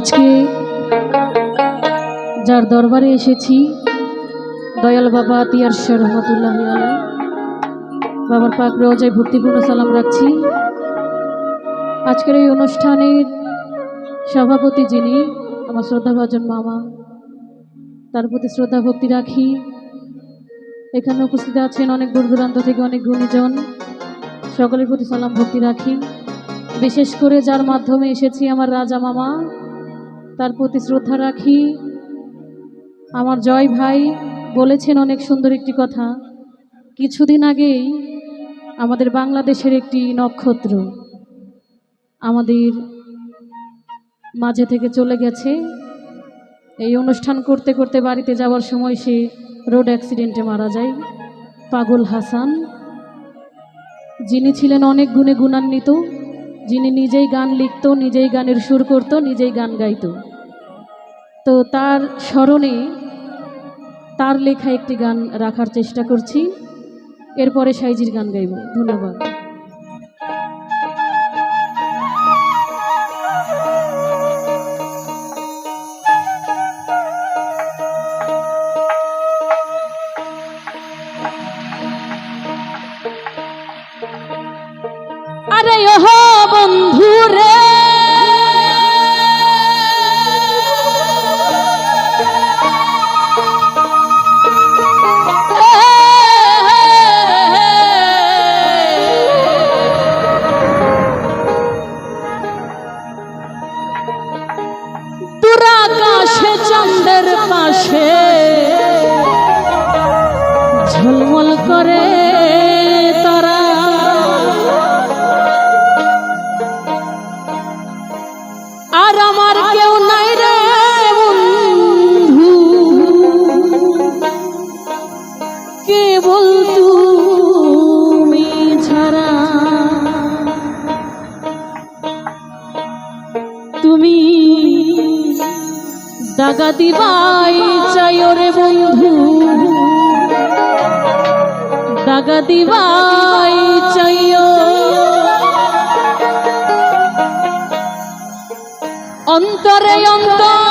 আজকে যার দরবারে এসেছি, দয়াল বাবা তিয়ারশা রহমতুল্লাহ বাবার পাক রোজায় ভক্তিপূর্ণ সালাম রাখছি। আজকের এই অনুষ্ঠানের সভাপতি যিনি, আমার শ্রদ্ধাভাজন মামা, তার প্রতি শ্রদ্ধা ভক্তি রাখি। এখানে উপস্থিত আছেন অনেক দূর দূরান্ত থেকে অনেক গুণীজন। সকলের প্রতি সালাম ভক্তি রাখি। বিশেষ করে যার মাধ্যমে এসেছি আমার রাজা মামা তার প্রতি শ্রদ্ধা রাখি। আমার জয় ভাই বলেছেন অনেক সুন্দর একটি কথা। কিছুদিন আগেই আমাদের বাংলাদেশের একটি নক্ষত্র আমাদের মাঝে থেকে চলে গেছে। এই অনুষ্ঠান করতে করতে বাড়িতে যাওয়ার সময় সে রোড অ্যাক্সিডেন্টে মারা যায়, পাগল হাসান। যিনি ছিলেন অনেক গুণে গুণান্বিত, যিনি নিজেই গান লিখত, নিজেই গানের সুর করত, নিজেই গান গাইত। তো তার স্মরণে তার লেখা একটি গান রাখার চেষ্টা করছি। এরপরে সাইজির গান গাইব। ধন্যবাদ। করে তারা। আর আমার কেউ নাই রে বন্ধু। কেবল তুমি ছাড়া? তুমি দাগা দিবাই চাই রে বন্ধু। দাগা দিবাই অন্তরে অন্তর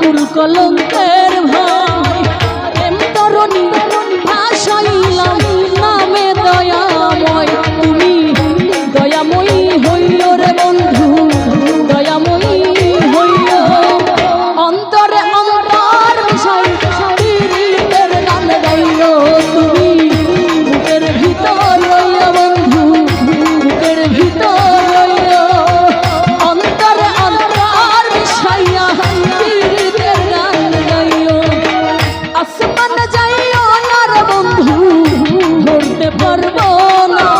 ফুল কলঙ্কের ভাই না